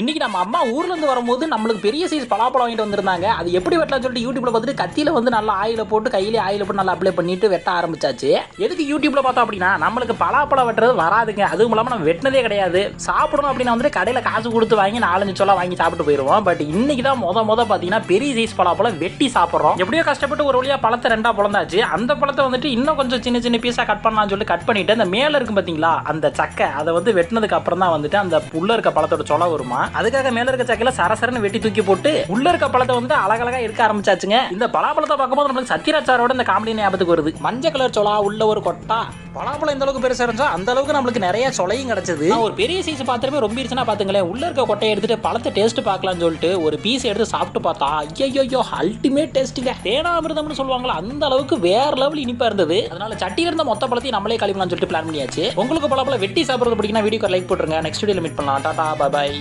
இன்னைக்கு நம்ம அம்மா ஊர்ல இருந்து வரும்போது நம்மளுக்கு பெரிய சைஸ் பலாப்பழம் வாங்கிட்டு வந்திருந்தாங்க. அது எப்படி வெட்டலாம் சொல்லிட்டு யூடியூப்ல பார்த்துட்டு கத்தியில வந்து நல்லா ஆயில போட்டு கையிலே ஆயில போட்டு நல்லா அப்ளை பண்ணிட்டு வெட்ட ஆரம்பிச்சாச்சு. எதுக்கு யூடியூப்ல பார்த்தோம் அப்படின்னா நம்மளுக்கு பலாப்பழம் வெட்டுறது வராதுங்க. அதுவும் இல்லாமல் நம்ம வெட்டினதே கிடையாது. சாப்பிடணும் அப்படின்னா வந்துட்டு கடையில காசு கொடுத்து வாங்கி நாலஞ்சு சொல்ல வாங்கி சாப்பிட்டு போயிருவோம். பட் இன்னைக்கு தான் முத முத பாத்தீங்கன்னா பெரிய சைஸ் பலாப்பழம் வெட்டி சாப்பிட்றோம். எப்படியோ கஷ்டப்பட்டு ஒரு வழியா பழத்தை ரெண்டா பிறந்தாச்சு அந்த பழத்தை வந்துட்டு இன்னும் கொஞ்சம் சின்ன சின்ன பீஸா கட் பண்ணலாம்னு சொல்லி கட் பண்ணிட்டு அந்த மேல இருக்கும் பாத்தீங்களா அந்த சக்கை அதை வந்து வெட்டினதுக்கு அப்புறம் தான் வந்துட்டு அந்த புள்ள இருக்க பழத்தோட சொல வருமா? அதுக்காக மேல இருக்க சக்கையில சரசரன்னு வெட்டி தூக்கி போட்டு உள்ள இருக்க பழத்தை வந்து அழகழகா எடுக்க ஆரம்பிச்சாச்சுங்க. இந்த பலாப்பழத்தை பார்க்கும்போது நம்மளுக்கு சத்யராஜ் சாரோட இந்த காமெடி ஞாபகத்துக்கு வருது. மஞ்சள் கலர் சொலா உள்ள ஒரு கொட்டா. பலாப்பழம் எந்த அளவுக்கு பெருசா இருந்துச்சோ அந்த அளவுக்கு நம்மளுக்கு நிறைய சொலையும் கிடைச்சது. ஒரு பெரிய சைஸ் பாத்திரமே ரொம்ப இருந்துச்சுன்னா பாத்துங்களேன் உள்ள இருக்க கொட்டையை எடுத்துட்டு பழத்தை டேஸ்ட் பார்க்கலாம்னு சொல்லிட்டு ஒரு பீஸ் எடுத்து சாப்பிட்டு பார்த்தா ஐயோ அல்டிமேட் டேஸ்ட்டுங்க தேனாமிரதம்னு சொல்லுவாங்களா அந்த அளவுக்கு வேற லெவல் இனிப்பா இருந்தது. அதனால சட்டியில இருந்த மொத்த பழத்தையும் நம்மளே கழிவுலாம்னு சொல்லிட்டு பிளான் பண்ணியாச்சு. உங்களுக்கு பழப்பழம் வெட்டி சாப்பிடுறது பிடிக்குன்னா வீடியோக்கு லைக் போட்டுருங்க. நெக்ஸ்ட் வீடியோ மீட் பண்ணலாம். டாடா பாய்